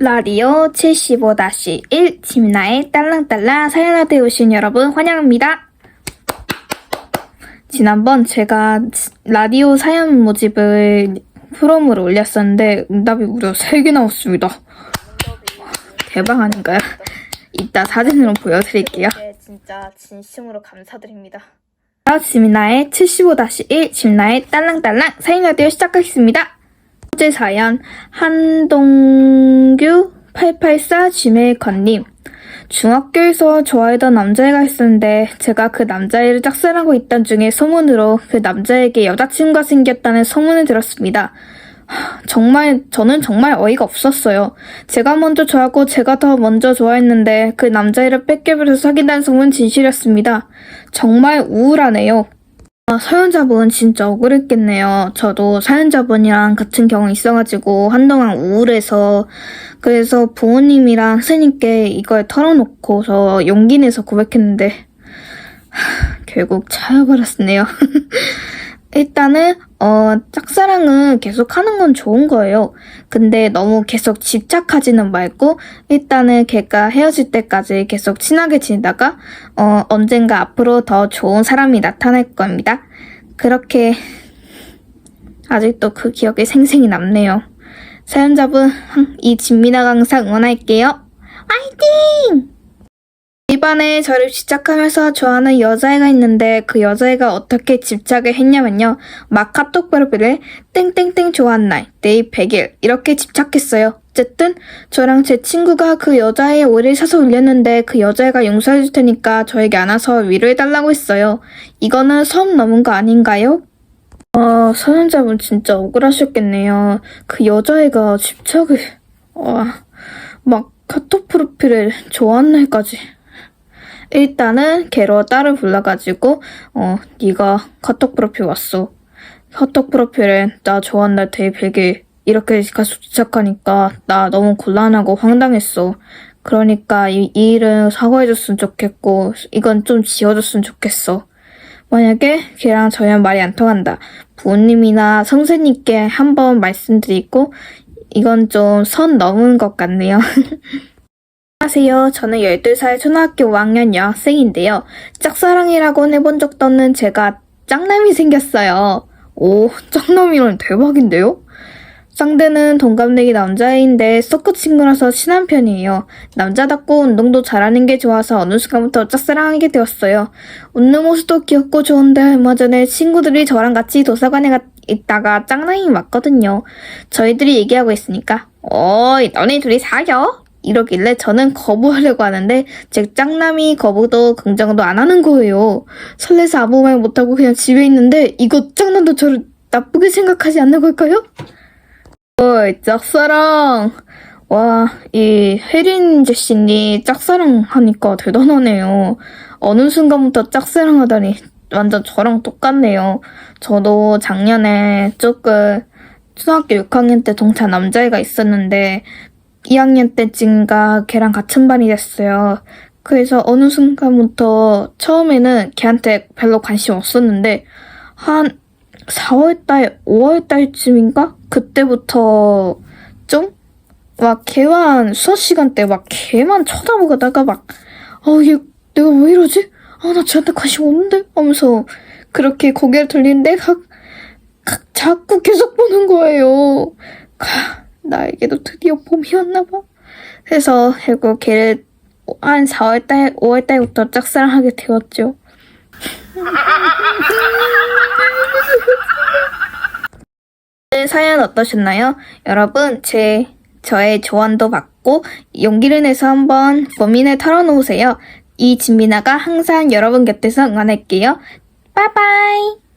라디오 75-1 김나의 딸랑딸랑 사연한테 오신 여러분 환영합니다. 지난번 제가 라디오 사연 모집을 프롬으로 올렸었는데 응답이 무려 3개 나왔습니다. 대박 아닌가요? 이따 사진으로 보여드릴게요. 네, 진짜 진심으로 감사드립니다. 지민나의 75-1 지민나의 딸랑딸랑 사연 라디오 시작하겠습니다. 첫째 사연 한동규 884 지메이커님 중학교에서 좋아하던 남자애가 있었는데 제가 그 남자애를 짝사랑하고 있던 중에 소문으로 그 남자에게 여자친구가 생겼다는 소문을 들었습니다. 하, 정말 저는 정말 어이가 없었어요. 제가 먼저 좋아하고 제가 더 먼저 좋아했는데 그 남자애를 뺏겨버려서 사귄다는 소문은 진실이었습니다. 정말 우울하네요. 아, 사연자분 진짜 억울했겠네요. 저도 사연자분이랑 같은 경우 있어가지고 한동안 우울해서 그래서 부모님이랑 선생님께 이걸 털어놓고서 용기 내서 고백했는데 하, 결국 차여버렸네요. 일단은 어 짝사랑은 계속 하는 건 좋은 거예요. 근데 너무 계속 집착하지는 말고 일단은 걔가 헤어질 때까지 계속 친하게 지내다가 어 언젠가 앞으로 더 좋은 사람이 나타날 겁니다. 그렇게 아직도 그 기억이 생생히 남네요. 사연자분 이 진미나가 항상 응원할게요. 화이팅! 이번에 저를 집착하면서 좋아하는 여자애가 있는데 그 여자애가 어떻게 집착을 했냐면요. 막 카톡 프로필에 땡땡땡 좋아한 날, 내일 100일 이렇게 집착했어요. 어쨌든 저랑 제 친구가 그 여자애의 오해를 사서 올렸는데 그 여자애가 용서해줄 테니까 저에게 안아서 위로해달라고 했어요. 이거는 선 넘은 거 아닌가요? 아, 사연자분 진짜 억울하셨겠네요. 그 여자애가 집착을, 와, 막 카톡 프로필을 좋아한 날까지. 일단은 걔로 딸을 불러가지고 어 네가 카톡 프로필 왔어. 카톡 프로필에 나 좋아한다 데이 100일 이렇게 계속 시작하니까 나 너무 곤란하고 황당했어. 그러니까 이, 이 일은 사과해줬으면 좋겠고 이건 좀 지워줬으면 좋겠어. 만약에 걔랑 전혀 말이 안 통한다. 부모님이나 선생님께 한번 말씀드리고 이건 좀 선 넘은 것 같네요. 안녕하세요. 저는 12살 초등학교 5학년 여학생인데요. 짝사랑이라고는 해본 적도 없는 제가 짝남이 생겼어요. 오, 짝남이면 대박인데요? 상대는 동갑내기 남자애인데 서커 친구라서 친한 편이에요. 남자답고 운동도 잘하는 게 좋아서 어느 순간부터 짝사랑하게 되었어요. 웃는 모습도 귀엽고 좋은데 얼마 전에 친구들이 저랑 같이 도서관에 가, 있다가 짝남이 왔거든요. 저희들이 얘기하고 있으니까 어이 너네 둘이 사겨? 이러길래 저는 거부하려고 하는데 제 짝남이 거부도 긍정도 안 하는 거예요. 설레서 아무 말 못하고 그냥 집에 있는데 이거 짝남도 저를 나쁘게 생각하지 않는 걸까요? 어이 짝사랑 와 이 혜린 제시니 짝사랑 하니까 대단하네요. 어느 순간부터 짝사랑 하다니 완전 저랑 똑같네요. 저도 작년에 조금 초등학교 6학년 때 동창 남자애가 있었는데 2학년 때쯤인가 걔랑 같은 반이 됐어요. 그래서 어느 순간부터 처음에는 걔한테 별로 관심 없었는데 한 4월달, 5월달쯤인가? 그때부터 좀? 막 걔만 수업 시간 때 막 걔만 쳐다보다가 막 어, 얘 내가 왜 이러지? 아, 나 쟤한테 관심 없는데? 하면서 그렇게 고개를 돌리는데 각, 각 자꾸 계속 보는 거예요. 가, 나에게도 드디어 봄이 왔나봐. 그래서 결국 걔를 한 4월달, 5월달부터 짝사랑하게 되었죠. 오늘 사연 어떠셨나요? 여러분, 제, 저의 조언도 받고 용기를 내서 한번 고민을 털어놓으세요. 이 진미나가 항상 여러분 곁에서 응원할게요. on.